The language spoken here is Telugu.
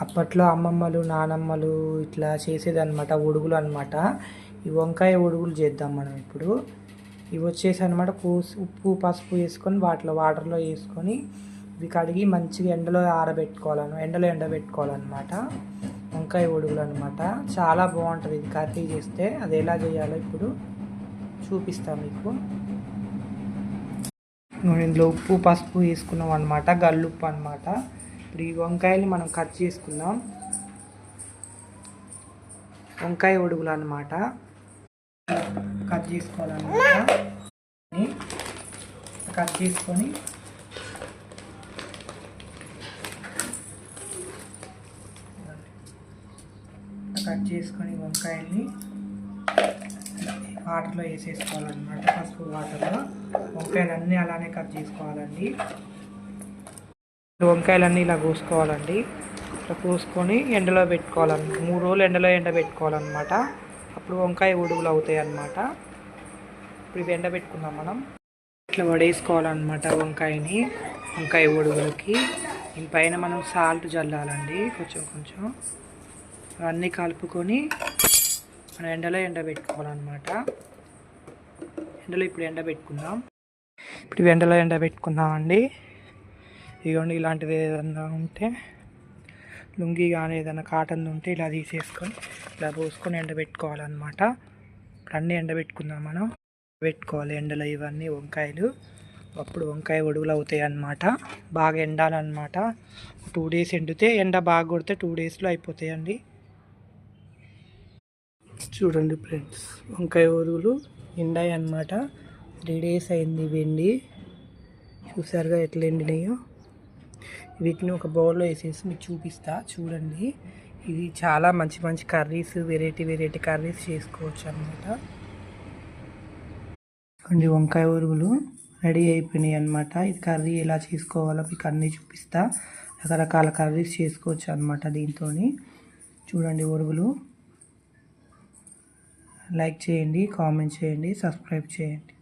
అప్పట్లో అమ్మమ్మలు నానమ్మలు ఇట్లా చేసేదన్నమాట ఒడుగులు అనమాట ఈ వంకాయ ఒడుగులు చేద్దాం మనం ఇప్పుడు. ఇవి వచ్చేసి అనమాట ఉప్పు పసుపు వేసుకొని వాటిలో వాటర్లో వేసుకొని ఇవి కడిగి మంచిగా ఎండలో ఆరబెట్టుకోవాలను ఎండలో ఎండబెట్టుకోవాలన్నమాట. వంకాయ ఒడుగులు అనమాట చాలా బాగుంటుంది ఇది కర్రీ చేస్తే. అది ఎలా చేయాలో ఇప్పుడు చూపిస్తాను మీకు. ఇందులో ఉప్పు పసుపు వేసుకున్నాం అనమాట గల్లుప్పు అనమాట ఇప్పుడు ఈ వంకాయలు మనం కట్ చేసుకుందాం. వంకాయ ఒడుగులు అనమాట కట్ చేసుకోవాలన్నమాట. కట్ చేసుకొని కట్ చేసుకొని వంకాయల్ని వాటర్లో వేసేసుకోవాలన్నమాట. పసుపు వాటర్లో. వంకాయలు అన్నీ అలానే కట్ చేసుకోవాలండి. వంకాయలన్నీ ఇలా కోసుకోవాలండి. ఇట్లా కోసుకొని ఎండలో పెట్టుకోవాలన్నమాట మూడు రోజులు ఎండలో ఎండ పెట్టుకోవాలన్నమాట. అప్పుడు వంకాయ ఉడుగులు అవుతాయి అన్నమాట ఇప్పుడు ఇవి ఎండ పెట్టుకుందాం మనం. ఇట్లా వడేసుకోవాలన్నమాట వంకాయని వంకాయ ఉడుగులకి. దీనిపైన మనం సాల్ట్ చల్లాలండి కొంచెం కొంచెం. అవన్నీ కలుపుకొని మనం ఎండలో ఎండబెట్టుకోవాలన్నమాట ఎండలో ఇప్పుడు ఎండబెట్టుకుందాం ఇప్పుడు ఎండలో ఎండబెట్టుకుందామండి ఇదిగోండి ఇలాంటిది ఏదన్నా ఉంటే లుంగి కానీ ఏదైనా కాటన్ ఉంటే ఇలా తీసేసుకొని ఇలా పోసుకొని ఎండబెట్టుకోవాలన్నమాట. ఇప్పుడు అన్నీ ఎండబెట్టుకుందాం మనం. పెట్టుకోవాలి ఎండలో ఇవన్నీ వంకాయలు. అప్పుడు వంకాయ ఒడుగులు అవుతాయి అన్నమాట బాగా ఎండాలన్నమాట. టూ డేస్ ఎండితే ఎండ బాగా కొడితే టూ డేస్లో అయిపోతాయండి. చూడండి ఫ్రెండ్స్ వంకాయ ఒరుగులు ఎండాయి అన్నమాట త్రీ డేస్ అయింది వెండి. చూసారుగా ఎట్లా ఎండినాయో? వీటిని ఒక బౌల్లో వేసేసి మీకు చూపిస్తా చూడండి. ఇది చాలా మంచి మంచి కర్రీస్ వెరైటీ వెరైటీ కర్రీస్ చేసుకోవచ్చు అనమాట అండి వంకాయ ఉరుగులు రెడీ అయిపోయినాయి అనమాట ఇది కర్రీ ఎలా చేసుకోవాలో మీకు అన్నీ చూపిస్తా. రకరకాల కర్రీస్ చేసుకోవచ్చు అనమాట దీంతో చూడండి ఉరుగులు లైక్ చేయండి కామెంట్ చేయండి సబ్స్క్రైబ్ చేయండి.